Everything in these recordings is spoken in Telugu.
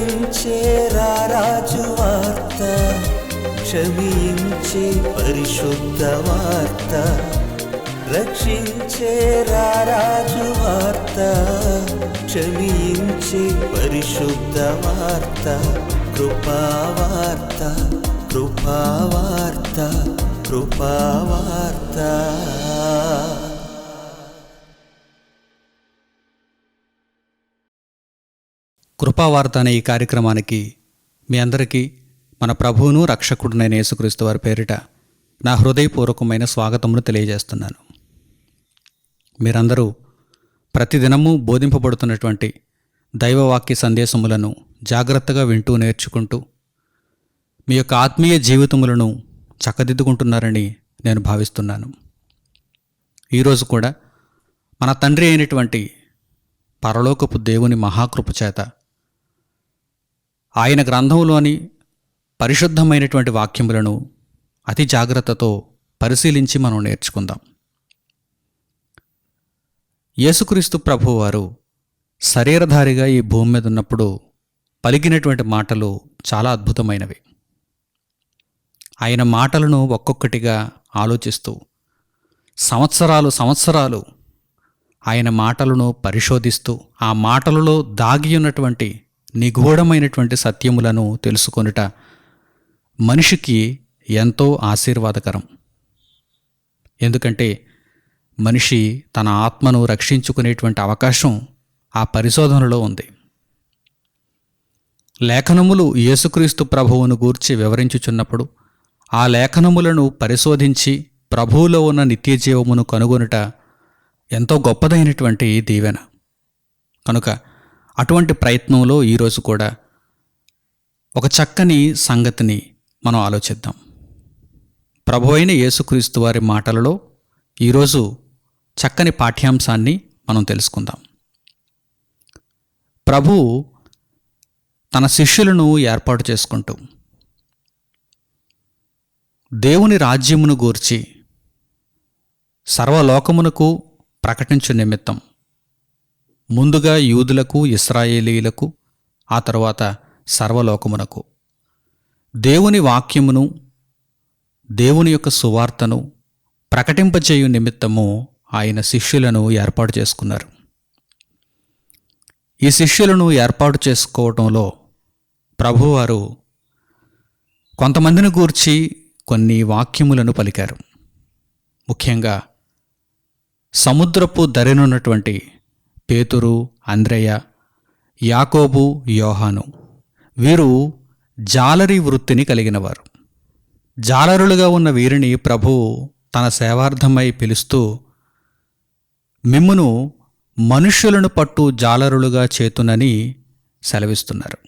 రక్షించే రారాజు వార్త క్షమించే పరిశుద్ధ వార్త రక్షించే రారాజు వార్త క్షమించే పరిశుద్ధ వార్త కృపావార్త కృపావార్త కృపావార్త కృపావార్త అనే ఈ కార్యక్రమానికి మీ అందరికీ మన ప్రభువును రక్షకుడునైన యేసుక్రీస్తు వారి పేరిట నా హృదయపూర్వకమైన స్వాగతమును తెలియజేస్తున్నాను. మీరందరూ ప్రతిదినము బోధింపబడుతున్నటువంటి దైవవాక్య సందేశములను జాగ్రత్తగా వింటూ నేర్చుకుంటూ మీ యొక్క ఆత్మీయ జీవితములను చక్కదిద్దుకుంటున్నారని నేను భావిస్తున్నాను. ఈరోజు కూడా మన తండ్రి అయినటువంటి పరలోకపు దేవుని మహాకృప చేత ఆయన గ్రంథంలోని పరిశుద్ధమైనటువంటి వాక్యములను అతి జాగ్రత్తతో పరిశీలించి మనం నేర్చుకుందాం. యేసుక్రీస్తు ప్రభువారు శరీరధారిగా ఈ భూమి మీద ఉన్నప్పుడు పలికినటువంటి మాటలు చాలా అద్భుతమైనవి. ఆయన మాటలను ఒక్కొక్కటిగా ఆలోచిస్తూ సంవత్సరాలు సంవత్సరాలు ఆయన మాటలను పరిశోధిస్తూ ఆ మాటలలో దాగి ఉన్నటువంటి నిగూఢమైనటువంటి సత్యములను తెలుసుకొనుట మనిషికి ఎంతో ఆశీర్వాదకరం. ఎందుకంటే మనిషి తన ఆత్మను రక్షించుకునేటువంటి అవకాశం ఆ పరిశోధనలో ఉంది. లేఖనములు యేసుక్రీస్తు ప్రభువును గూర్చి వివరించుచున్నప్పుడు ఆ లేఖనములను పరిశోధించి ప్రభువులో ఉన్న నిత్యజీవమును కనుగొనుట ఎంతో గొప్పదైనటువంటి దీవెన. కనుక అటువంటి ప్రయత్నంలో ఈరోజు కూడా ఒక చక్కని సంగతిని మనం ఆలోచిద్దాం. ప్రభు అయిన యేసుక్రీస్తు వారి మాటలలో ఈరోజు చక్కని పాఠ్యాంశాన్ని మనం తెలుసుకుందాం. ప్రభు తన శిష్యులను ఏర్పాటు చేసుకుంటూ దేవుని రాజ్యమును గూర్చి సర్వలోకమునకు ప్రకటించు నిమిత్తం ముందుగా యూదులకు ఇస్రాయేలీలకు ఆ తరువాత సర్వలోకమునకు. దేవుని వాక్యమును దేవుని యొక్క సువార్తను ప్రకటింపచేయు నిమిత్తము ఆయన శిష్యులను ఏర్పాటు చేసుకున్నారు. ఈ శిష్యులను ఏర్పాటు చేసుకోవటంలో ప్రభువారు కొంతమందిని గూర్చి కొన్ని వాక్యములను పలికారు. ముఖ్యంగా సముద్రపు దరినున్నటువంటి పేతురు అంద్రయ్య యాకోబు యోహాను. వీరు జాలరి వృత్తిని కలిగినవారు. జాలరులుగా ఉన్న వీరిని ప్రభువు తన సేవార్థమై పిలుస్తూ మిమ్మును మనుష్యులను పట్టు జాలరులుగా చేతునని సెలవిస్తున్నారు.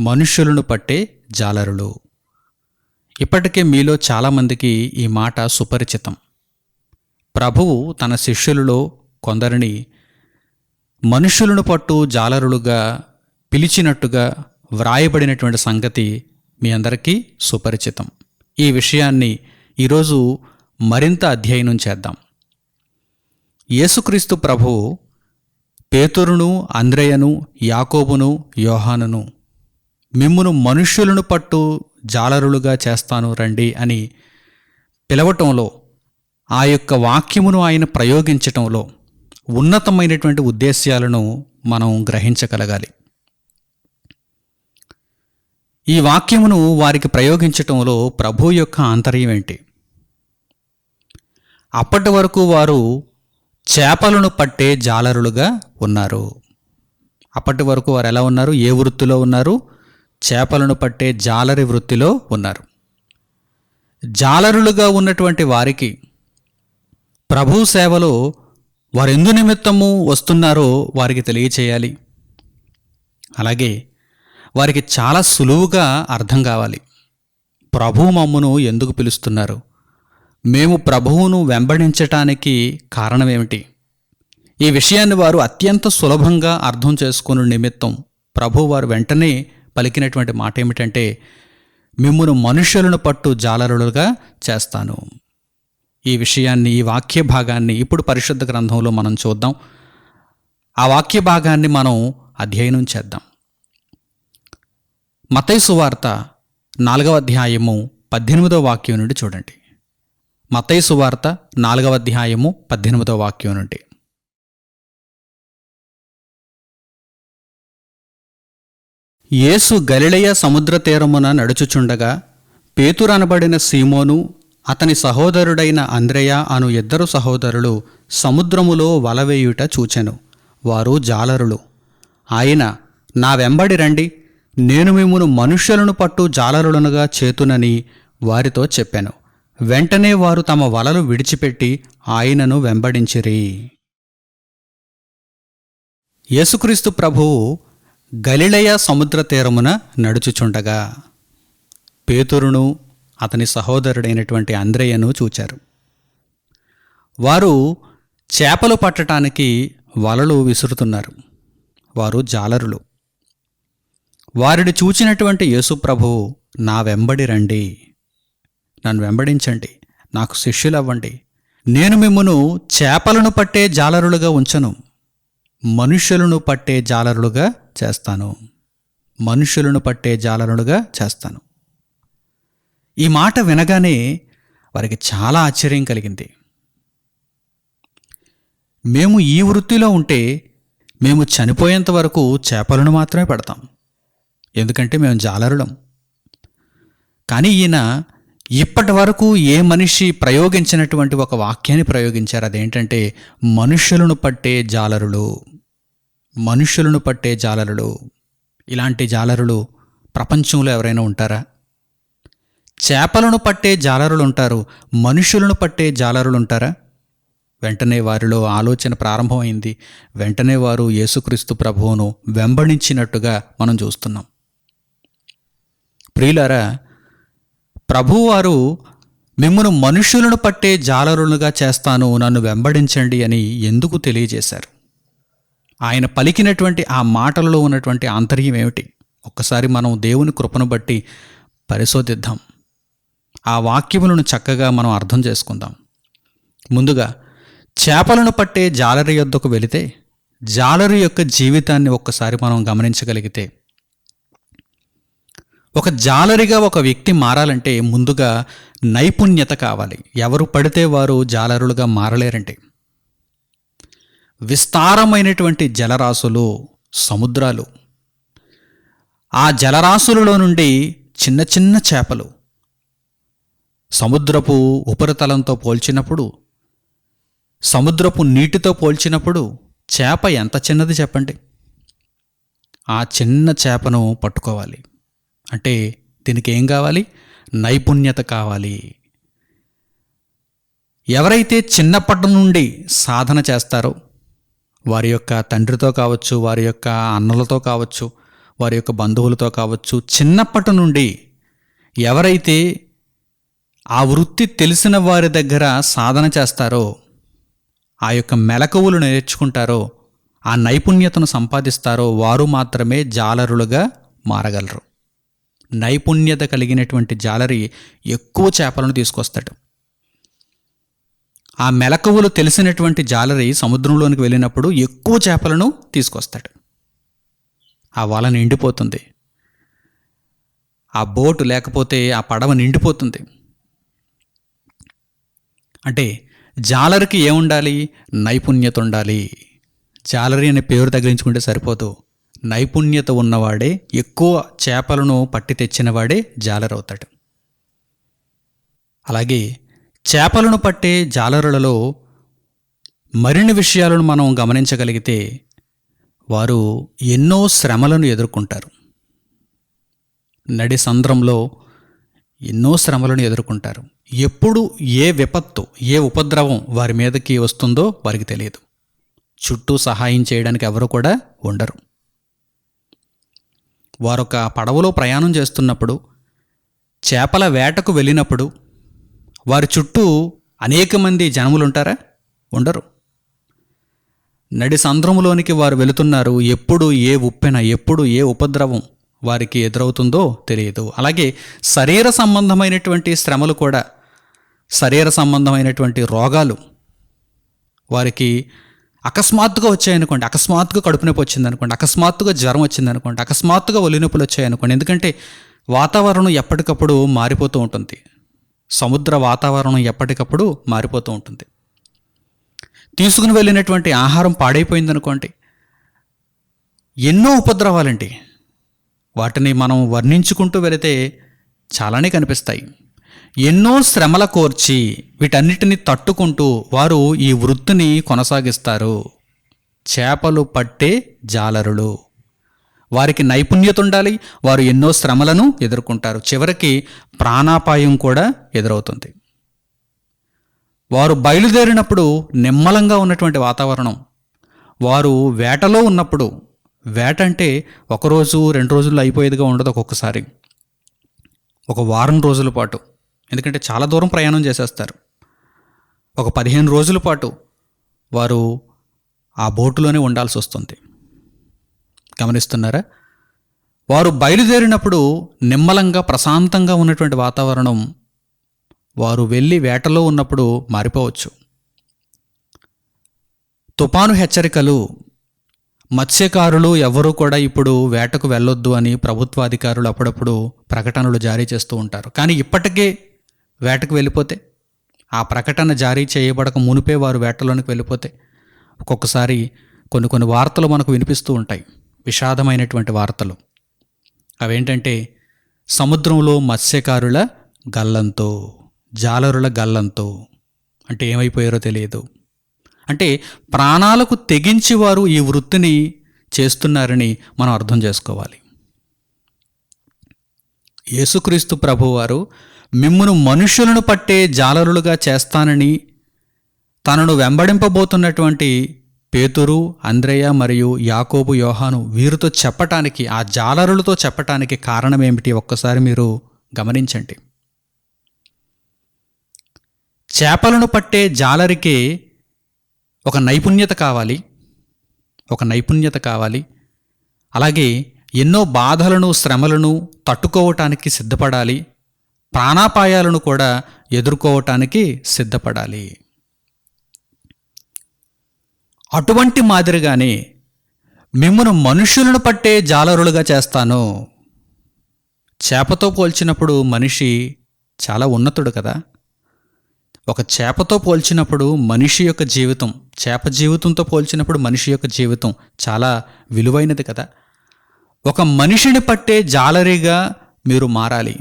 మనుష్యులను పట్టే జాలరులు. ఇప్పటికే మీలో చాలామందికి ఈ మాట సుపరిచితం. ప్రభువు తన శిష్యులలో కొందరిని మనుష్యులను పట్టు జాలరులుగా పిలిచినట్టుగా వ్రాయబడినటువంటి సంగతి మీ అందరికీ సుపరిచితం. ఈ విషయాన్ని ఈరోజు మరింత అధ్యయనం చేద్దాం. యేసుక్రీస్తు ప్రభు పేతురును అంద్రయను యాకోబును యోహానును మిమ్మును మనుష్యులను పట్టు జాలరులుగా చేస్తాను రండి అని పిలవటంలో ఆ యొక్క వాక్యమును ఆయన ప్రయోగించటంలో ఉన్నతమైనటువంటి ఉద్దేశ్యాలను మనం గ్రహించగలగాలి. ఈ వాక్యమును వారికి ప్రయోగించటంలో ప్రభు యొక్క ఆంతర్యం ఏంటి? అప్పటి వరకు వారు చేపలను పట్టే జాలరులుగా ఉన్నారు. అప్పటి వరకు వారు ఎలా ఉన్నారు? ఏ వృత్తిలో ఉన్నారు? చేపలను పట్టే జాలరి వృత్తిలో ఉన్నారు. జాలరులుగా ఉన్నటువంటి వారికి ప్రభు సేవలో వారు ఎందు నిమిత్తము వస్తున్నారో వారికి తెలియచేయాలి. అలాగే వారికి చాలా సులువుగా అర్థం కావాలి. ప్రభువు మమ్మును ఎందుకు పిలుస్తున్నారు? మేము ప్రభువును వెంబడించటానికి కారణమేమిటి? ఈ విషయాన్ని వారు అత్యంత సులభంగా అర్థం చేసుకుని నిమిత్తం ప్రభు వారు వెంటనే పలికినటువంటి మాట ఏమిటంటే మిమ్మను మనుషులను పట్టు జాలరులుగా చేస్తాను. ఈ విషయాన్ని ఈ వాక్య భాగాన్ని ఇప్పుడు పరిశుద్ధ గ్రంథంలో మనం చూద్దాం. ఆ వాక్య భాగాన్ని మనం అధ్యయనం చేద్దాం. మతైసు వార్త నాలుగవ అధ్యాయము పద్దెనిమిదవ వాక్యం నుండి చూడండి. మతైసు వార్త నాలుగవ అధ్యాయము పద్దెనిమిదవ వాక్యం నుండి. యేసు గలిలయ సముద్ర తీరమున నడుచుచుండగా పేతురనబడిన సీమోను అతని సహోదరుడైన అంద్రయ అను ఇద్దరు సహోదరులు సముద్రములో వలవేయుట చూచెను. వారు జాలరులు. ఆయన నా వెంబడి రండి. నేను మిమ్మును మనుష్యులను పట్టు జాలరులనుగా చేతునని వారితో చెప్పాను. వెంటనే వారు తమ వలలు విడిచిపెట్టి ఆయనను వెంబడించిరి. యేసుక్రీస్తు ప్రభువు గలిలయ సముద్ర తీరమున నడుచుచుండగా పేతురును అతని సహోదరుడైనటువంటి అంద్రయ్యను చూచారు. వారు చేపలు పట్టటానికి వలలు విసురుతున్నారు. వారు జాలరులు. వారిని చూచినటువంటి యేసుప్రభు నా వెంబడి రండి. నన్ను వెంబడించండి. నాకు శిష్యులవ్వండి. నేను మిమ్మును చేపలను పట్టే జాలరులుగా ఉంచను. మనుష్యులను పట్టే జాలరులుగా చేస్తాను. మనుష్యులను పట్టే జాలరులుగా చేస్తాను. ఈ మాట వినగానే వారికి చాలా ఆశ్చర్యం కలిగింది. మేము ఈ వృత్తిలో ఉంటే మేము చనిపోయేంత వరకు చేపలను మాత్రమే పెడతాం. ఎందుకంటే మేము జాలరులం. కానీ ఈయన ఇప్పటి వరకు ఏ మనిషి ప్రయోగించినటువంటి ఒక వాక్యాన్ని ప్రయోగించారు? అదేంటంటే మనుషులను పట్టే జాలరులు మనుషులను పట్టే జాలరులు. ఇలాంటి జాలరులు ప్రపంచంలో ఎవరైనా ఉంటారా? చేపలను పట్టే జాలరులుంటారు. మనుషులను పట్టే జాలరులుంటారా? వెంటనే వారిలో ఆలోచన ప్రారంభమైంది. వెంటనే వారు యేసుక్రీస్తు ప్రభువును వెంబడించినట్టుగా మనం చూస్తున్నాం. ప్రియులారా ప్రభువారు మిమ్మను మనుషులను పట్టే జాలరులుగా చేస్తాను నన్ను వెంబడించండి అని ఎందుకు తెలియజేశారు? ఆయన పలికినటువంటి ఆ మాటలలో ఉన్నటువంటి ఆంతర్యం ఏమిటి? ఒక్కసారి మనం దేవుని కృపను బట్టి పరిశోధిద్దాం. ఆ వాక్యములను చక్కగా మనం అర్థం చేసుకుందాం. ముందుగా చేపలను పట్టే జాలరి యొద్దకు వెళితే జాలరి యొక్క జీవితాన్ని ఒక్కసారి మనం గమనించగలిగితే ఒక జాలరిగా ఒక వ్యక్తి మారాలంటే ముందుగా నైపుణ్యత కావాలి. ఎవరు పడితే వారు జాలరులుగా మారలేరంటే. విస్తారమైనటువంటి జలరాశులు సముద్రాలు. ఆ జలరాశులలో నుండి చిన్న చిన్న చేపలు సముద్రపు ఉపరితలంతో పోల్చినప్పుడు సముద్రపు నీటితో పోల్చినప్పుడు చేప ఎంత చిన్నది చెప్పండి? ఆ చిన్న చేపను పట్టుకోవాలి. అంటే దీనికి ఏం కావాలి? నైపుణ్యత కావాలి. ఎవరైతే చిన్నప్పటి నుండి సాధన చేస్తారో వారి యొక్క తండ్రితో కావచ్చు వారి యొక్క అన్నలతో కావచ్చు వారి యొక్క బంధువులతో కావచ్చు చిన్నప్పటి నుండి ఎవరైతే ఆ వృత్తి తెలిసిన వారి దగ్గర సాధన చేస్తారో ఆ యొక్క మెలకువలు నేర్చుకుంటారో ఆ నైపుణ్యతను సంపాదిస్తారో వారు మాత్రమే జాలరులుగా మారగలరు. నైపుణ్యత కలిగినటువంటి జాలరి ఎక్కువ చేపలను తీసుకొస్తాడు. ఆ మెలకువలు తెలిసినటువంటి జాలరి సముద్రంలోనికి వెళ్ళినప్పుడు ఎక్కువ చేపలను తీసుకొస్తాడు. ఆ వల నిండిపోతుంది. ఆ బోటు లేకపోతే ఆ పడవ నిండిపోతుంది. అంటే జాలరికి ఏముండాలి? నైపుణ్యత ఉండాలి. జాలరి అనే పేరు తగిలించుకుంటే సరిపోదు. నైపుణ్యత ఉన్నవాడే ఎక్కువ చేపలను పట్టి తెచ్చినవాడే జాలర్ అవుతాడు అలాగే చేపలను పట్టే జాలరులలో మరిన్ని విషయాలను మనం గమనించగలిగితే వారు ఎన్నో శ్రమలను ఎదుర్కొంటారు. నడి సంద్రంలో ఎన్నో శ్రమలను ఎదుర్కొంటారు. ఎప్పుడు ఏ విపత్తు ఏ ఉపద్రవం వారి మీదకి వస్తుందో వారికి తెలియదు. చుట్టూ సహాయం చేయడానికి ఎవరు కూడా ఉండరు. వారొక పడవలో ప్రయాణం చేస్తున్నప్పుడు చేపల వేటకు వెళ్ళినప్పుడు వారి చుట్టూ అనేక మంది జనములు ఉంటారా ఉండరు. నడి సంద్రములోనికి వారు వెళుతున్నారు. ఎప్పుడు ఏ ఉప్పెన ఎప్పుడు ఏ ఉపద్రవం వారికి ఎదురవుతుందో తెలియదు. అలాగే శరీర సంబంధమైనటువంటి శ్రమలు కూడా శరీర సంబంధమైనటువంటి రోగాలు వారికి అకస్మాత్తుగా వచ్చాయనుకోండి అకస్మాత్తుగా కడుపు నొప్పి వచ్చిందనుకోండి అకస్మాత్తుగా జ్వరం వచ్చిందనుకోండి అకస్మాత్తుగా ఒలి నొప్పులు వచ్చాయనుకోండి. ఎందుకంటే వాతావరణం ఎప్పటికప్పుడు మారిపోతూ ఉంటుంది. సముద్ర వాతావరణం ఎప్పటికప్పుడు మారిపోతూ ఉంటుంది. తీసుకుని వెళ్ళినటువంటి ఆహారం పాడైపోయిందనుకోండి ఎన్నో ఉపద్రవాలండి. వాటిని మనం వర్ణించుకుంటూ వెళితే చాలానే కనిపిస్తాయి. ఎన్నో శ్రమల కోర్చి వీటన్నిటిని తట్టుకుంటూ వారు ఈ వృత్తిని కొనసాగిస్తారు. చేపలు పట్టే జాలరులు. వారికి నైపుణ్యత ఉండాలి వారు ఎన్నో శ్రమలను ఎదుర్కొంటారు. చివరికి ప్రాణాపాయం కూడా ఎదురవుతుంది. వారు బయలుదేరినప్పుడు నిమ్మలంగా ఉన్నటువంటి వాతావరణం. వారు వేటలో ఉన్నప్పుడు వేట అంటే ఒకరోజు రెండు రోజుల్లో అయిపోయేదిగా ఉండదు ఒక్కొక్కసారి. ఒక వారం రోజుల పాటు. ఎందుకంటే చాలా దూరం ప్రయాణం చేసేస్తారు. ఒక పదిహేను రోజుల పాటు వారు ఆ బోటులోనే ఉండాల్సి వస్తుంది. గమనిస్తున్నారా? వారు బయలుదేరినప్పుడు నిమ్మలంగా ప్రశాంతంగా ఉన్నటువంటి వాతావరణం వారు వెళ్ళి వేటలో ఉన్నప్పుడు మారిపోవచ్చు. తుపాను హెచ్చరికలు మత్స్యకారులు ఎవరూ కూడా ఇప్పుడు వేటకు వెళ్ళొద్దు అని ప్రభుత్వాధికారులు అప్పుడప్పుడు ప్రకటనలు జారీ చేస్తూ ఉంటారు. కానీ ఇప్పటికే వేటకు వెళ్ళిపోతే ఆ ప్రకటన జారీ చేయబడక మునిపే వారు వేటలోనికి వెళ్ళిపోతే ఒక్కొక్కసారి కొన్ని కొన్ని వార్తలు మనకు వినిపిస్తూ ఉంటాయి. విషాదమైనటువంటి వార్తలు. అవేంటంటే సముద్రంలో మత్స్యకారుల గల్లంతో జాలరుల గల్లంతో అంటే ఏమైపోయారో తెలియదు. అంటే ప్రాణాలకు తెగించి వారు ఈ వృత్తిని చేస్తున్నారని మనం అర్థం చేసుకోవాలి. యేసుక్రీస్తు ప్రభువారు మిమ్మును మనుషులను పట్టే జాలరులుగా చేస్తానని తనను వెంబడింపబోతున్నటువంటి పేతురు అంద్రయ్య మరియు యాకోబు యోహాను వీరితో చెప్పటానికి ఆ జాలరులతో చెప్పటానికి కారణం ఏమిటి ఒక్కసారి మీరు గమనించండి. చేపలను పట్టే జాలరికి ఒక నైపుణ్యత కావాలి. ఒక నైపుణ్యత కావాలి. అలాగే ఎన్నో బాధలను శ్రమలను తట్టుకోవటానికి సిద్ధపడాలి. ప్రాణాపాయాలను కూడా ఎదుర్కోవటానికి సిద్ధపడాలి. అటువంటి మాదిరిగానే మిమ్మను మనుషులను పట్టే జాలరులుగా చేస్తాను. చేపతో పోల్చినప్పుడు మనిషి చాలా ఉన్నతుడు కదా. ఒక చేపతో పోల్చినప్పుడు మనిషి యొక్క జీవితం చేప జీవితంతో పోల్చినప్పుడు మనిషి యొక్క జీవితం చాలా విలువైనది కదా. ఒక మనిషిని పట్టే జాలరిగా మీరు మారాలి.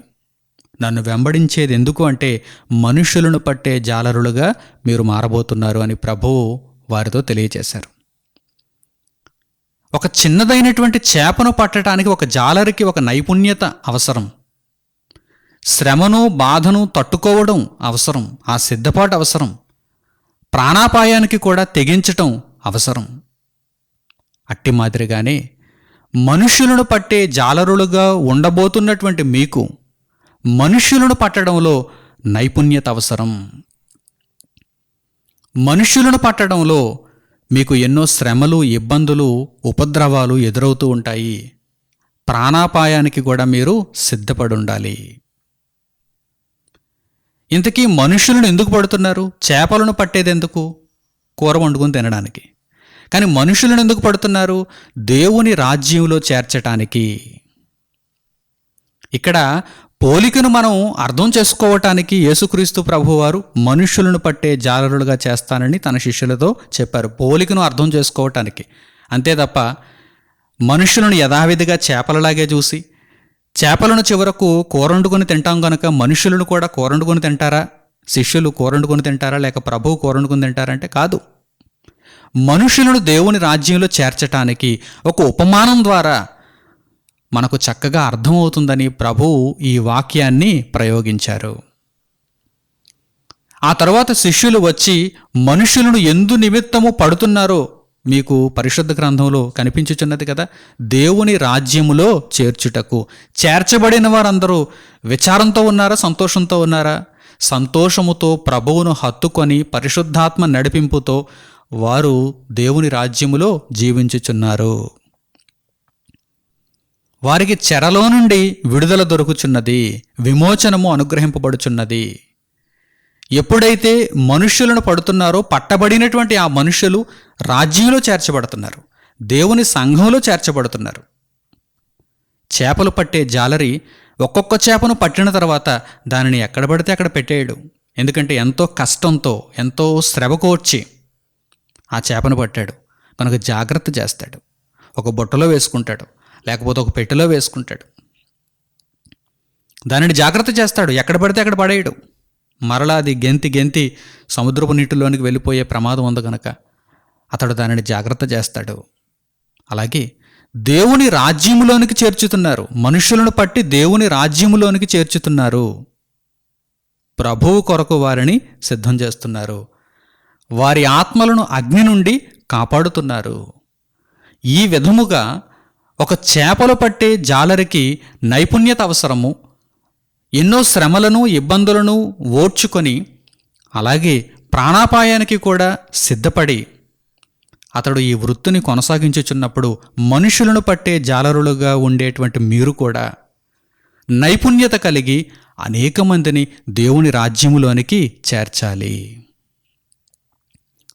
నన్ను వెంబడించేది ఎందుకు అంటే మనుషులను పట్టే జాలరులుగా మీరు మారబోతున్నారు అని ప్రభువు వారితో తెలియజేశారు. ఒక చిన్నదైనటువంటి చేపను పట్టడానికి ఒక జాలరికి ఒక నైపుణ్యత అవసరం. శ్రమను బాధను తట్టుకోవడం అవసరం. ఆ సిద్ధపాటు అవసరం. ప్రాణాపాయానికి కూడా తెగించటం అవసరం. అట్టి మాదిరిగానే మనుషులను పట్టే జాలరులుగా ఉండబోతున్నటువంటి మీకు మనుష్యులను పట్టడంలో నైపుణ్యత అవసరం. మనుష్యులను పట్టడంలో మీకు ఎన్నో శ్రమలు ఇబ్బందులు ఉపద్రవాలు ఎదురవుతూ ఉంటాయి. ప్రాణాపాయానికి కూడా మీరు సిద్ధపడి ఉండాలి ఇంతకీ మనుషులను ఎందుకు పడుతున్నారు? చేపలను పట్టేది ఎందుకు కూర వండుకొని తినడానికి. కానీ మనుషులను ఎందుకు పడుతున్నారు? దేవుని రాజ్యంలో చేర్చటానికి. ఇక్కడ పోలికను మనం అర్థం చేసుకోవటానికి యేసుక్రీస్తు ప్రభువారు మనుషులను పట్టే జాలరులుగా చేస్తానని తన శిష్యులతో చెప్పారు. పోలికను అర్థం చేసుకోవటానికి. అంతే తప్ప మనుషులను యథావిధిగా చేపలలాగే చూసి చేపలను చివరకు కూరండుకొని తింటాం గనక మనుషులను కూడా కూరండుకొని తింటారా? శిష్యులు కూరండుకొని తింటారా? లేక ప్రభువు కూరండుకొని తింటారా అంటే కాదు. మనుషులను దేవుని రాజ్యంలో చేర్చటానికి ఒక ఉపమానం ద్వారా మనకు చక్కగా అర్థమవుతుందని ప్రభువు ఈ వాక్యాన్ని ప్రయోగించారు. ఆ తర్వాత శిష్యులు వచ్చి మనుషులను ఎందు నిమిత్తము పడుతున్నారో మీకు పరిశుద్ధ గ్రంథంలో కనిపించుచున్నది కదా? దేవుని రాజ్యములో చేర్చుటకు. చేర్చబడిన వారందరూ విచారంతో ఉన్నారా? సంతోషంతో ఉన్నారా? సంతోషముతో ప్రభువును హత్తుకొని పరిశుద్ధాత్మ నడిపింపుతో వారు దేవుని రాజ్యములో జీవించుచున్నారు. వారికి చెరలో నుండి విడుదల దొరుకుచున్నది. విమోచనము అనుగ్రహింపబడుచున్నది. ఎప్పుడైతే మనుష్యులను పడుతున్నారో పట్టబడినటువంటి ఆ మనుషులు రాజ్యంలో చేర్చబడుతున్నారు. దేవుని సంఘంలో చేర్చబడుతున్నారు. చేపలు పట్టే జాలరి ఒక్కొక్క చేపను పట్టిన తర్వాత దానిని ఎక్కడ పడితే అక్కడ పెట్టేయడు. ఎందుకంటే ఎంతో కష్టంతో ఎంతో శ్రమకోర్చి ఆ చేపను పట్టాడు. మనకు జాగ్రత్త చేస్తాడు. ఒక బుట్టలో వేసుకుంటాడు. లేకపోతే ఒక పెట్టెలో వేసుకుంటాడు. దానిని జాగ్రత్త చేస్తాడు. ఎక్కడ పడితే అక్కడ పడేయడు. మరలా అది గెంతి గెంతి సముద్రపు నీటిలోనికి వెళ్ళిపోయే ప్రమాదం ఉంది కనుక అతడు దానిని జాగ్రత్త చేస్తాడు. అలాగే దేవుని రాజ్యములోనికి చేర్చుతున్నారు. మనుషులను పట్టి దేవుని రాజ్యములోనికి చేర్చుతున్నారు. ప్రభువు కొరకు వారిని సిద్ధం చేస్తున్నారు. వారి ఆత్మలను అగ్ని నుండి కాపాడుతున్నారు. ఈ విధముగా ఒక చేపలు పట్టే జాలరికి నైపుణ్యత అవసరము ఎన్నో శ్రమలను ఇబ్బందులను ఓర్చుకొని అలాగే ప్రాణాపాయానికి కూడా సిద్ధపడి అతడు ఈ వృత్తిని కొనసాగించుచున్నప్పుడు మనుషులను పట్టే జాలరులుగా ఉండేటువంటి మీరు కూడా నైపుణ్యత కలిగి అనేక మందిని దేవుని రాజ్యములోనికి చేర్చాలి.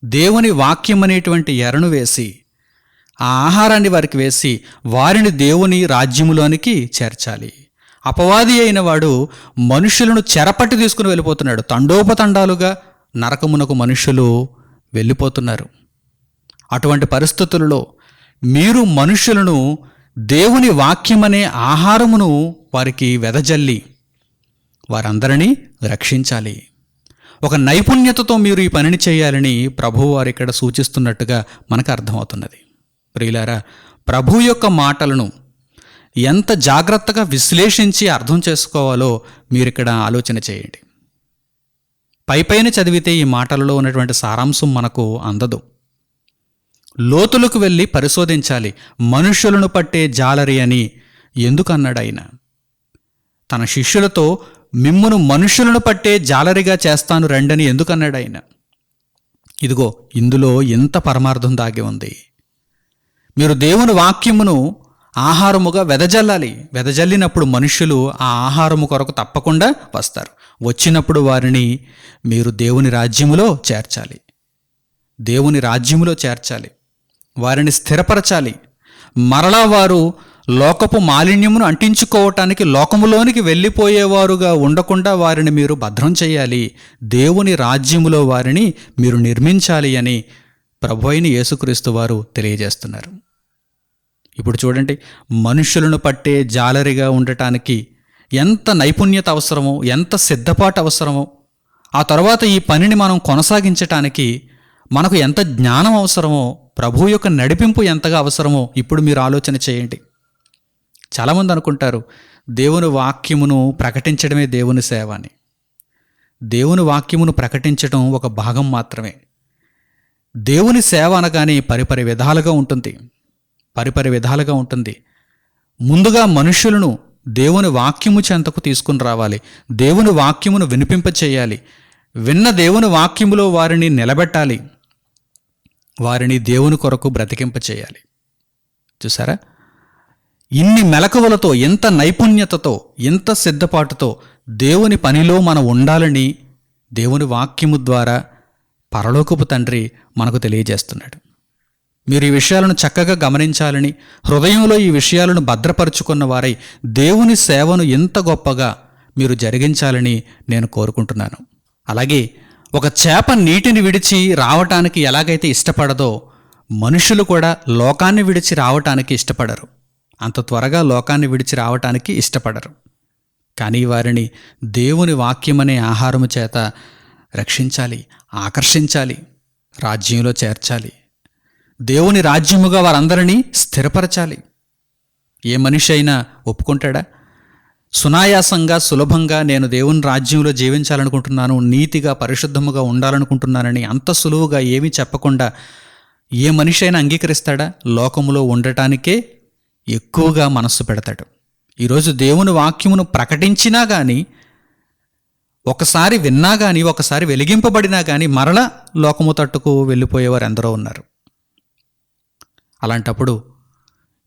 దేవుని వాక్యం అనేటువంటి ఎరను వేసి ఆ ఆహారాన్ని వారికి వేసి వారిని దేవుని రాజ్యములోనికి చేర్చాలి. అపవాది అయిన వాడు మనుషులను చెరపట్టి తీసుకుని వెళ్ళిపోతున్నాడు. తండోపతండాలుగా నరకమునకు మనుషులు వెళ్ళిపోతున్నారు. అటువంటి పరిస్థితులలో మీరు మనుషులను దేవుని వాక్యమనే ఆహారమును వారికి వెదజల్లి వారందరినీ రక్షించాలి. ఒక నైపుణ్యతతో మీరు ఈ పనిని చేయాలని ప్రభువు వారు ఇక్కడ సూచిస్తున్నట్టుగా మనకు అర్థమవుతున్నది. ప్రియులారా ప్రభు యొక్క మాటలను ఎంత జాగ్రత్తగా విశ్లేషించి అర్థం చేసుకోవాలో మీరు ఇక్కడ ఆలోచన చేయండి. పైపైన చదివితే ఈ మాటలలో ఉన్నటువంటి సారాంశం మనకు అందదు. లోతులకు వెళ్ళి పరిశోధించాలి. మనుషులను పట్టే జాలరి అని ఎందుకన్నాడాయన? ఆయన తన శిష్యులతో మిమ్మును మనుషులను పట్టే జాలరిగా చేస్తాను రండని ఎందుకన్నాడాయన? ఆయన ఇదిగో ఇందులో ఎంత పరమార్థం దాగి ఉంది. మీరు దేవుని వాక్యమును ఆహారముగా వెదజల్లాలి. వెదజల్లినప్పుడు మనుషులు ఆ ఆహారము కొరకు తప్పకుండా వస్తారు. వచ్చినప్పుడు వారిని మీరు దేవుని రాజ్యములో చేర్చాలి. దేవుని రాజ్యములో చేర్చాలి. వారిని స్థిరపరచాలి. మరలా వారు లోకపు మాలిన్యమును అంటించుకోవటానికి లోకములోనికి వెళ్ళిపోయేవారుగా ఉండకుండా వారిని మీరు భద్రం చేయాలి. దేవుని రాజ్యములో వారిని మీరు నిర్మించాలి అని ప్రభు అయిన యేసుక్రీస్తు వారు తెలియజేస్తున్నారు. ఇప్పుడు చూడండి మనుషులను పట్టే జాలరిగా ఉండటానికి ఎంత నైపుణ్యత అవసరమో ఎంత సిద్ధపాటు అవసరమో ఆ తర్వాత ఈ పనిని మనం కొనసాగించటానికి మనకు ఎంత జ్ఞానం అవసరమో ప్రభు యొక్క నడిపింపు ఎంతగా అవసరమో ఇప్పుడు మీరు ఆలోచన చేయండి. చాలామంది అనుకుంటారు దేవుని వాక్యమును ప్రకటించడమే దేవుని సేవ అని దేవుని వాక్యమును ప్రకటించడం ఒక భాగం మాత్రమే. దేవుని సేవ అనగానే పరిపరి విధాలుగా ఉంటుంది. పరిపరి విధాలుగా ఉంటుంది. ముందుగా మనుషులను దేవుని వాక్యము చెంతకు తీసుకుని రావాలి. దేవుని వాక్యమును వినిపింపచేయాలి. విన్న దేవుని వాక్యములో వారిని నిలబెట్టాలి. వారిని దేవుని కొరకు బ్రతికింపచేయాలి. చూసారా? ఇన్ని మెలకువలతో ఎంత నైపుణ్యతతో ఎంత సిద్ధపాటుతో దేవుని పనిలో మనం ఉండాలని దేవుని వాక్యము ద్వారా పరలోకపు తండ్రి మనకు తెలియజేస్తున్నాడు. మీరు ఈ విషయాలను చక్కగా గమనించాలని హృదయంలో ఈ విషయాలను భద్రపరుచుకున్న వారై దేవుని సేవను ఇంత గొప్పగా మీరు జరిగించాలని నేను కోరుకుంటున్నాను. అలాగే ఒక చేప నీటిని విడిచి రావటానికి ఎలాగైతే ఇష్టపడదో మనుషులు కూడా లోకాన్ని విడిచి రావటానికి ఇష్టపడరు. అంత త్వరగా లోకాన్ని విడిచి రావటానికి ఇష్టపడరు. కానీ వారిని దేవుని వాక్యమనే ఆహారము చేత రక్షించాలి ఆకర్షించాలి రాజ్యంలో చేర్చాలి. దేవుని రాజ్యముగా వారందరినీ స్థిరపరచాలి. ఏ మనిషి అయినా ఒప్పుకుంటాడా? సునాయాసంగా సులభంగా నేను దేవుని రాజ్యంలో జీవించాలనుకుంటున్నాను నీతిగా పరిశుద్ధముగా ఉండాలనుకుంటున్నానని అంత సులువుగా ఏమీ చెప్పకుండా ఏ మనిషి అయినా అంగీకరిస్తాడా? లోకములో ఉండటానికే ఎక్కువగా మనస్సు పెడతాడు. ఈరోజు దేవుని వాక్యమును ప్రకటించినా కానీ ఒకసారి విన్నా కానీ ఒకసారి వెలిగింపబడినా కానీ మరల లోకము తట్టుకు వెళ్ళిపోయేవారు ఎందరో ఉన్నారు. అలాంటప్పుడు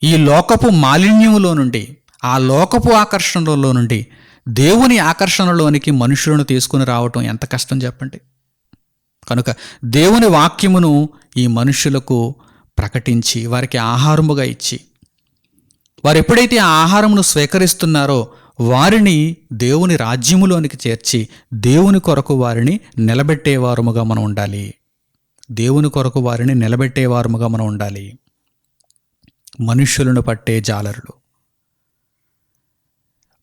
ఈ లోకపు మాలిన్యములో నుండి ఆ లోకపు ఆకర్షణలో నుండి దేవుని ఆకర్షణలోనికి మనుషులను తీసుకుని రావటం ఎంత కష్టం చెప్పండి. కనుక దేవుని వాక్యమును ఈ మనుషులకు ప్రకటించి వారికి ఆహారముగా ఇచ్చి వారు ఎప్పుడైతే ఆ ఆహారమును స్వీకరిస్తున్నారో వారిని దేవుని రాజ్యములోనికి చేర్చి దేవుని కొరకు వారిని నిలబెట్టేవారముగా మనం ఉండాలి. దేవుని కొరకు వారిని నిలబెట్టేవారముగా మనం ఉండాలి. మనుష్యులను పట్టే జాలరులు.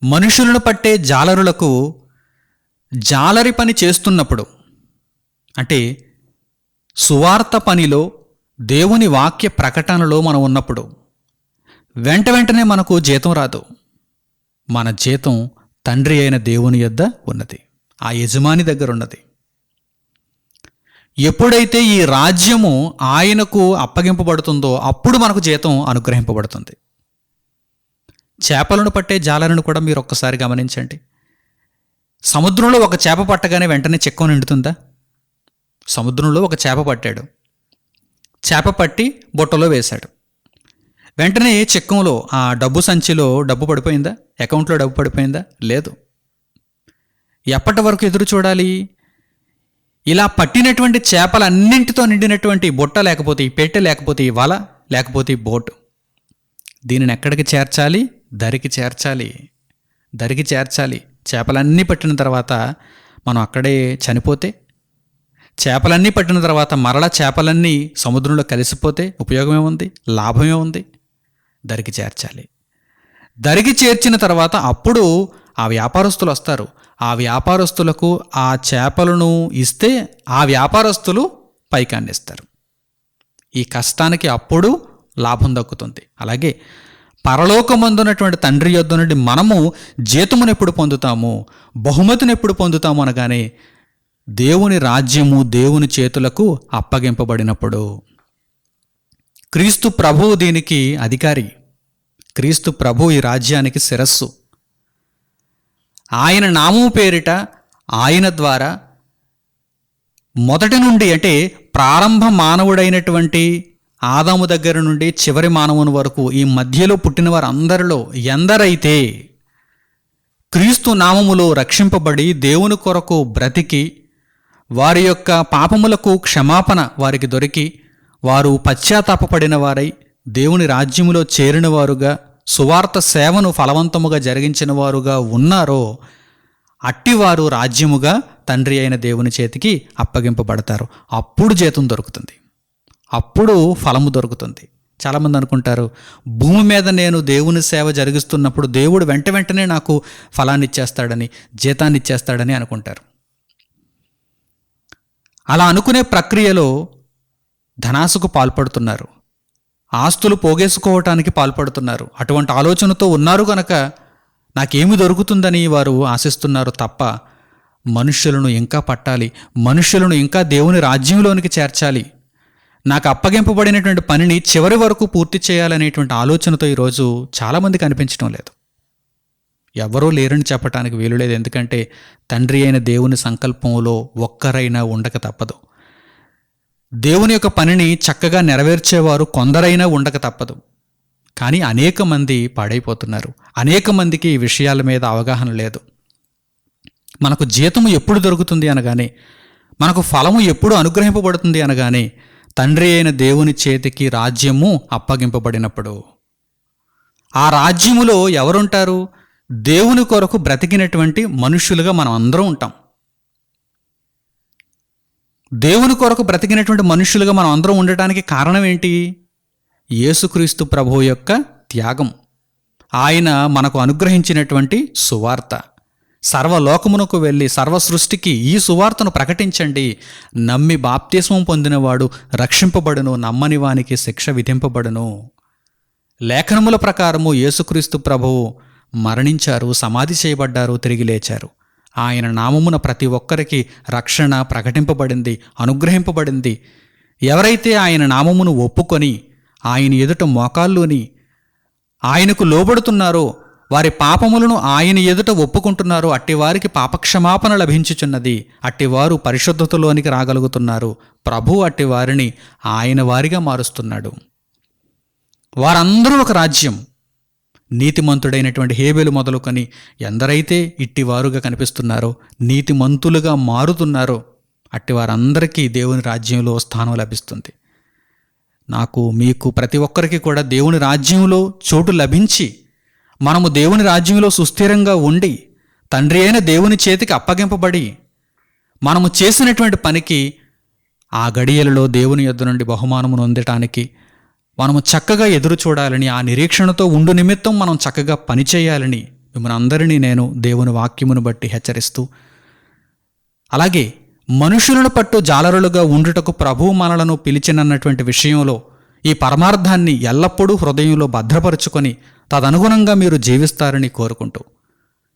మనుషులను పట్టే జాలరులకు జాలరి పని చేస్తున్నప్పుడు అంటే సువార్త పనిలో దేవుని వాక్య ప్రకటనలో మనం ఉన్నప్పుడు వెంట వెంటనే మనకు జీతం రాదు. మన జీతం తండ్రి అయిన దేవుని యొద్ద ఉన్నది. ఆ యజమాని దగ్గర ఉన్నది. ఎప్పుడైతే ఈ రాజ్యము ఆయనకు అప్పగింపబడుతుందో అప్పుడు మనకు జీతం అనుగ్రహింపబడుతుంది. చేపలను పట్టే జాలలను కూడా మీరు ఒక్కసారి గమనించండి. సముద్రంలో ఒక చేప పట్టగానే వెంటనే చెక్క నిండుతుందా? సముద్రంలో ఒక చేప పట్టాడు. చేప పట్టి బుట్టలో వేశాడు. వెంటనే చెక్కంలో ఆ డబ్బు సంచిలో డబ్బు పడిపోయిందా? అకౌంట్లో డబ్బు పడిపోయిందా? లేదు. ఎప్పటి వరకు ఎదురు చూడాలి? ఇలా పట్టినటువంటి చేపలన్నింటితో నిండినటువంటి బుట్ట లేకపోతే ఈ పెట్టె లేకపోతే ఈ వల లేకపోతే ఈ బోటు. దీనిని ఎక్కడికి చేర్చాలి? దరికి చేర్చాలి. దరికి చేర్చాలి. చేపలన్నీ పట్టిన తర్వాత మనం అక్కడే చనిపోతే చేపలన్నీ పట్టిన తర్వాత మరల చేపలన్నీ సముద్రంలో కలిసిపోతే ఉపయోగమే ఉంది? లాభమే ఉంది? దరికి చేర్చాలి. దరికి చేర్చిన తర్వాత అప్పుడు ఆ వ్యాపారస్తులు వస్తారు. ఆ వ్యాపారస్తులకు ఆ చేపలను ఇస్తే ఆ వ్యాపారస్తులు పైకాన్నిస్తారు ఈ కష్టానికి అప్పుడు లాభం దక్కుతుంది. అలాగే పరలోకమందున్నటువంటి తండ్రి యొద్ద నుండి మనము జీతమును ఎప్పుడు పొందుతాము? బహుమతిని ఎప్పుడు పొందుతాము అనగానే దేవుని రాజ్యము దేవుని చేతులకు అప్పగింపబడినప్పుడు. క్రీస్తు ప్రభువు దీనికి అధికారి. క్రీస్తు ప్రభు ఈ రాజ్యానికి శిరస్సు. ఆయన నామము పేరిట ఆయన ద్వారా మొదటి నుండి అంటే ప్రారంభ మానవుడైనటువంటి ఆదాము దగ్గర నుండి చివరి మానవుని వరకు ఈ మధ్యలో పుట్టిన వారందరిలో ఎందరైతే క్రీస్తు నామములో రక్షింపబడి దేవుని కొరకు బ్రతికి వారి యొక్క పాపములకు క్షమాపణ వారికి దొరికి వారు పశ్చాత్తాపపడిన వారై దేవుని రాజ్యములో చేరినవారుగా సువార్త సేవను ఫలవంతముగా జరిగించిన వారుగా ఉన్నారో అట్టివారు రాజ్యముగా తండ్రి అయిన దేవుని చేతికి అప్పగింపబడతారు. అప్పుడు జీతం దొరుకుతుంది. అప్పుడు ఫలము దొరుకుతుంది. చాలామంది అనుకుంటారు భూమి మీద నేను దేవుని సేవ జరిగిస్తున్నప్పుడు దేవుడు వెంట వెంటనే నాకు ఫలాన్ని ఇచ్చేస్తాడని జీతాన్ని ఇచ్చేస్తాడని అనుకుంటారు. అలా అనుకునే ప్రక్రియలో ధనాసుకు పాల్పడుతున్నారు. ఆస్తులు పోగేసుకోవటానికి పాల్పడుతున్నారు. అటువంటి ఆలోచనతో ఉన్నారు కనుక నాకేమి దొరుకుతుందని వారు ఆశిస్తున్నారు తప్ప మనుష్యులను ఇంకా పట్టాలి మనుష్యులను ఇంకా దేవుని రాజ్యంలోనికి చేర్చాలి. నాకు అప్పగింపబడినటువంటి పనిని చివరి వరకు పూర్తి చేయాలనేటువంటి ఆలోచనతో ఈరోజు చాలామంది కనిపించడం లేదు. ఎవరూ లేరని చెప్పటానికి వీలు లేదు. ఎందుకంటే తండ్రి అయిన దేవుని సంకల్పంలో ఒక్కరైనా ఉండక తప్పదు. దేవుని యొక్క పనిని చక్కగా నెరవేర్చేవారు కొందరైనా ఉండక తప్పదు. కానీ అనేక మంది పాడైపోతున్నారు. అనేక మందికి ఈ విషయాల మీద అవగాహన లేదు. మనకు జీతము ఎప్పుడు దొరుకుతుంది అనగానే మనకు ఫలము ఎప్పుడు అనుగ్రహింపబడుతుంది అనగానే తండ్రి అయిన దేవుని చేతికి రాజ్యము అప్పగింపబడినప్పుడు. ఆ రాజ్యములో ఎవరుంటారు? దేవుని కొరకు బ్రతికినటువంటి మనుషులుగా మనం అందరం ఉంటాం. దేవుని కొరకు బ్రతికినటువంటి మనుష్యులుగా మనం అందరం ఉండటానికి కారణం ఏంటి? యేసుక్రీస్తు ప్రభు యొక్క త్యాగం. ఆయన మనకు అనుగ్రహించినటువంటి సువార్త. సర్వలోకమునకు వెళ్ళి సర్వ సృష్టికి ఈ సువార్తను ప్రకటించండి. నమ్మి బాప్తిస్మం పొందినవాడు రక్షింపబడును నమ్మని వానికి శిక్ష విధింపబడును. లేఖనముల ప్రకారము యేసుక్రీస్తు ప్రభువు మరణించారు సమాధి చేయబడ్డారు తిరిగి లేచారు. ఆయన నామమున ప్రతి ఒక్కరికి రక్షణ ప్రకటింపబడింది అనుగ్రహింపబడింది. ఎవరైతే ఆయన నామమును ఒప్పుకొని ఆయన ఎదుట మోకాల్లోని ఆయనకు లోబడుతున్నారో వారి పాపములను ఆయన ఎదుట ఒప్పుకుంటున్నారో అట్టివారికి పాపక్షమాపణ లభించుచున్నది. అట్టివారు పరిశుద్ధతలోనికి రాగలుగుతున్నారు. ప్రభు అట్టివారిని ఆయన వారిగా మారుస్తున్నాడు. వారందరూ ఒక రాజ్యం. నీతిమంతుడైనటువంటి హేబెలు మొదలుకొని ఎందరైతే ఇట్టివారుగా కనిపిస్తున్నారో నీతిమంతులుగా మారుతున్నారో అట్టి వారందరికీ దేవుని రాజ్యంలో స్థానం లభిస్తుంది. నాకు మీకు ప్రతి ఒక్కరికి కూడా దేవుని రాజ్యంలో చోటు లభించి మనము దేవుని రాజ్యంలో సుస్థిరంగా ఉండి తండ్రి అయిన దేవుని చేతికి అప్పగింపబడి మనము చేసినటువంటి పనికి ఆ గడియలలో దేవుని యొద్ద నుండి బహుమానమును నొందటానికి మనము చక్కగా ఎదురు చూడాలని ఆ నిరీక్షణతో ఉండు నిమిత్తం మనం చక్కగా పనిచేయాలని మిమ్మల్ని అందరినీ నేను దేవుని వాక్యమును బట్టి హెచ్చరిస్తూ అలాగే మనుషులను పట్టు జాలరులుగా ఉండుటకు ప్రభువు మనలను పిలిచినన్నటువంటి విషయంలో ఈ పరమార్థాన్ని ఎల్లప్పుడూ హృదయంలో భద్రపరుచుకొని తదనుగుణంగా మీరు జీవిస్తారని కోరుకుంటూ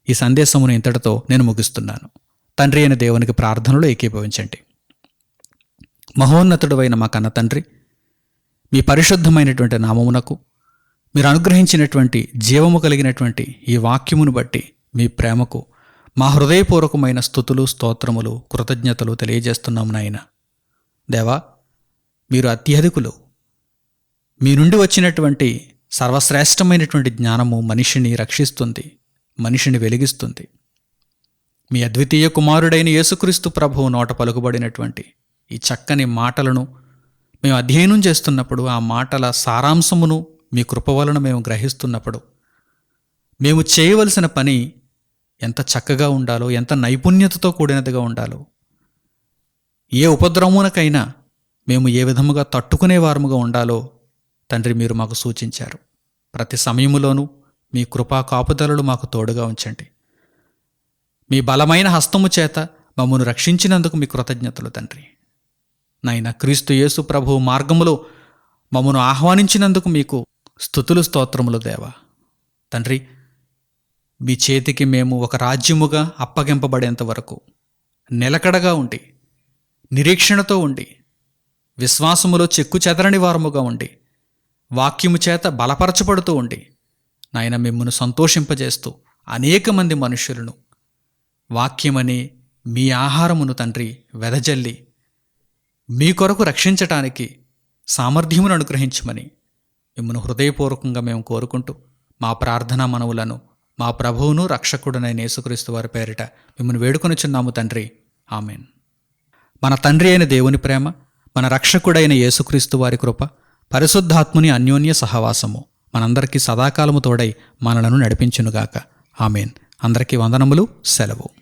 ఈ సందేశమును ఇంతటితో నేను ముగిస్తున్నాను. తండ్రి అయిన దేవునికి ప్రార్థనలో ఏకీభవించండి. మహోన్నతుడైన మా కన్న తండ్రి మీ పరిశుద్ధమైనటువంటి నామమునకు మీరు అనుగ్రహించినటువంటి జీవము కలిగినటువంటి ఈ వాక్యమును బట్టి మీ ప్రేమకు మా హృదయపూర్వకమైన స్థుతులు స్తోత్రములు కృతజ్ఞతలు తెలియజేస్తున్నాము నాయన. దేవా మీరు అత్యధికులు. మీ నుండి వచ్చినటువంటి సర్వశ్రేష్టమైనటువంటి జ్ఞానము మనిషిని రక్షిస్తుంది మనిషిని వెలిగిస్తుంది. మీ అద్వితీయ కుమారుడైన యేసుక్రీస్తు ప్రభువు నోట పలుకుబడినటువంటి ఈ చక్కని మాటలను మేము అధ్యయనం చేస్తున్నప్పుడు ఆ మాటల సారాంశమును మీ కృప వలన మేము గ్రహిస్తున్నప్పుడు మేము చేయవలసిన పని ఎంత చక్కగా ఉండాలో ఎంత నైపుణ్యతతో కూడినదిగా ఉండాలో ఏ ఉపద్రవమునకైనా మేము ఏ విధముగా తట్టుకునే వారముగా ఉండాలో తండ్రి మీరు మాకు సూచించారు. ప్రతి సమయములోనూ మీ కృపా కాపుదలలు మాకు తోడుగా ఉంచండి. మీ బలమైన హస్తము చేత మమ్మను రక్షించినందుకు మీ కృతజ్ఞతలు తండ్రి. నాయన క్రీస్తు యేసు ప్రభు మార్గములో మమ్మను ఆహ్వానించినందుకు మీకు స్థుతులు స్తోత్రములు దేవా. తండ్రి మీ చేతికి మేము ఒక రాజ్యముగా అప్పగింపబడేంత వరకు నిలకడగా ఉండి నిరీక్షణతో ఉండి విశ్వాసములో చెక్కు చెదరని వారముగా ఉండి వాక్యము చేత బలపరచబడుతూ ఉండి నాయన మిమ్మను సంతోషింపజేస్తూ అనేక మంది మనుషులను వాక్యమని మీ ఆహారమును తండ్రి వెదజల్లి మీ కొరకు రక్షించటానికి సామర్థ్యమును అనుగ్రహించమని మిమ్మల్ని హృదయపూర్వకంగా మేము కోరుకుంటూ మా ప్రార్థనా మనవులను మా ప్రభువును రక్షకుడనైన యేసుక్రీస్తు వారి పేరిట మిమ్మల్ని వేడుకొనిచున్నాము తండ్రి. ఆమెన్. మన తండ్రి అయిన దేవుని ప్రేమ మన రక్షకుడైన యేసుక్రీస్తు వారి కృప పరిశుద్ధాత్ముని అన్యోన్య సహవాసము మనందరికీ సదాకాలము తోడై మనలను నడిపించునుగాక. ఆమెన్. అందరికీ వందనములు సెలవు.